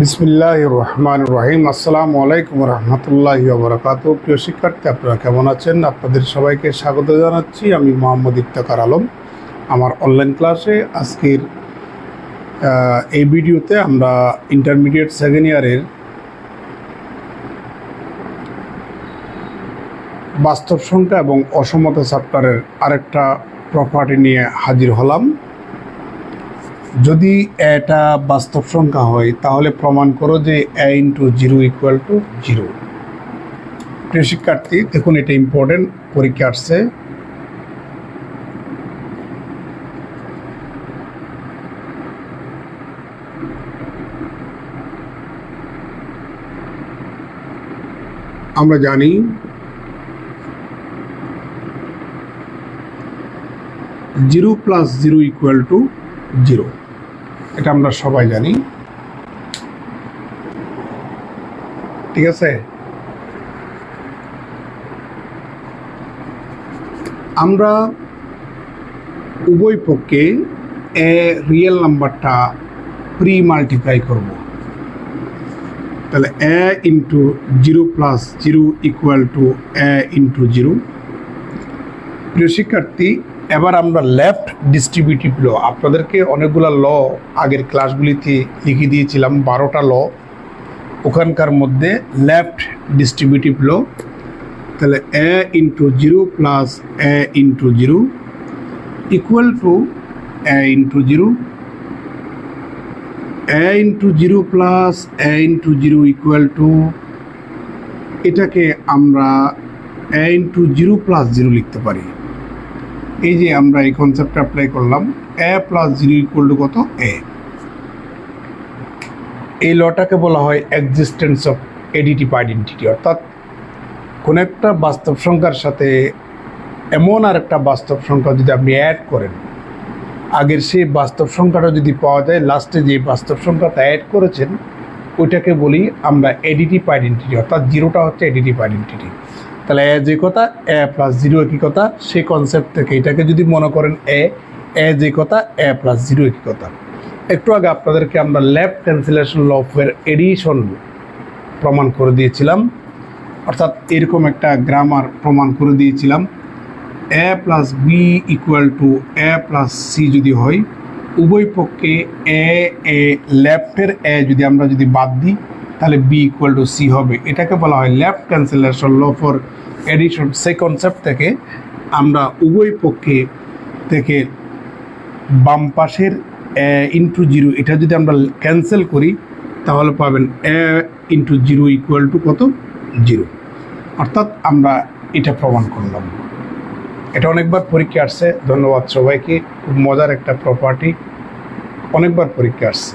বিসমিল্লাহ রহমান রহিম আসসালামু আলাইকুম রহমতুল্লাহ বরকাত প্রিয় শিক্ষার্থী, আপনারা কেমন আছেন? আপনাদের সবাইকে স্বাগত জানাচ্ছি। আমি মোহাম্মদ ইফতাকার আলম। আমার অনলাইন ক্লাসে আজকের এই ভিডিওতে আমরা ইন্টারমিডিয়েট সেকেন্ড ইয়ারের বাস্তব সংখ্যা এবং অসমতা চ্যাপ্টারের আরেকটা প্রপার্টি নিয়ে হাজির হলাম। যদি এটা বাস্তব সংখ্যা হয়, তাহলে প্রমাণ করো যে A into zero equal to zero প্রিয় শিক্ষার্থী, দেখুন এটা ইম্পর্টেন্ট পরীক্ষা আসছে। আমরা জানি zero plus zero equal to zero এটা আমরা সবাই জানি। ঠিক আছে? আমরা উভয় পক্ষে এ রিয়েল নাম্বারটা প্রি মাল্টিপ্লাই করব। তাহলে A into zero plus zero equal to A into zero প্রিয় শিক্ষার্থী এবার আমরা লেফট ডিস্ট্রিবিউটিভ ল আপনাদেরকে অনেকগুলো ল আগের ক্লাসগুলিতে লিখে দিয়েছিলাম, বারোটা ল ওখানকার মধ্যে লেফট ডিস্ট্রিবিউটিভ ল তাহলে A into zero plus A into zero equal to A into zero A into zero plus A into zero equal to এটাকে আমরা A into zero plus zero লিখতে পারি। এই যে আমরা এই কনসেপ্টটা অ্যাপ্লাই করলাম A plus zero equal to কত? এ এই লটাকে বলা হয় এক্সিস্টেন্স অফ এডিটিভ আইডেন্টিটি অর্থাৎ কোন একটা বাস্তব সংখ্যার সাথে এমন আর একটা বাস্তব সংখ্যা যদি আপনি অ্যাড করেন, আগের সেই বাস্তব সংখ্যাটা যদি পাওয়া যায় লাস্টে যে বাস্তব সংখ্যাটা অ্যাড করেছেন, ওইটাকে বলি আমরা এডিটিভ আইডেন্টিটি অর্থাৎ জিরোটা হচ্ছে এডিটিভ আইডেন্টিটি তাহলে এ যে কথা এ প্লাস জিরো একই কথা, সেই কনসেপ্ট থেকে এটাকে যদি মনে করেন এ এ যে কথা এ প্লাস জিরো একই কথা। একটু আগে আপনাদেরকে আমরা লেফট ক্যান্সেলেশন লফের এডিশন প্রমাণ করে দিয়েছিলাম। অর্থাৎ এরকম একটা গ্রামার প্রমাণ করে দিয়েছিলাম। A plus B equal to A plus C যদি হয়, উভয় পক্ষে এ এ লেফটের এ যদি আমরা যদি বাদ দিই তাহলে বি ইকুয়াল টু সি হবে। এটাকে বলা হয় left cancellation law for addition সেই কনসেপ্ট থেকে আমরা উভয় পক্ষে থেকে বাম পাশের ইন্টু জিরো এটা যদি আমরা ক্যান্সেল করি, তাহলে পাবেন A into zero equal to কত? জিরো অর্থাৎ আমরা এটা প্রমাণ করলাম। এটা অনেকবার পরীক্ষা আসছে। ধন্যবাদ সবাইকে। খুব মজার একটা প্রপার্টি অনেকবার পরীক্ষা আসছে।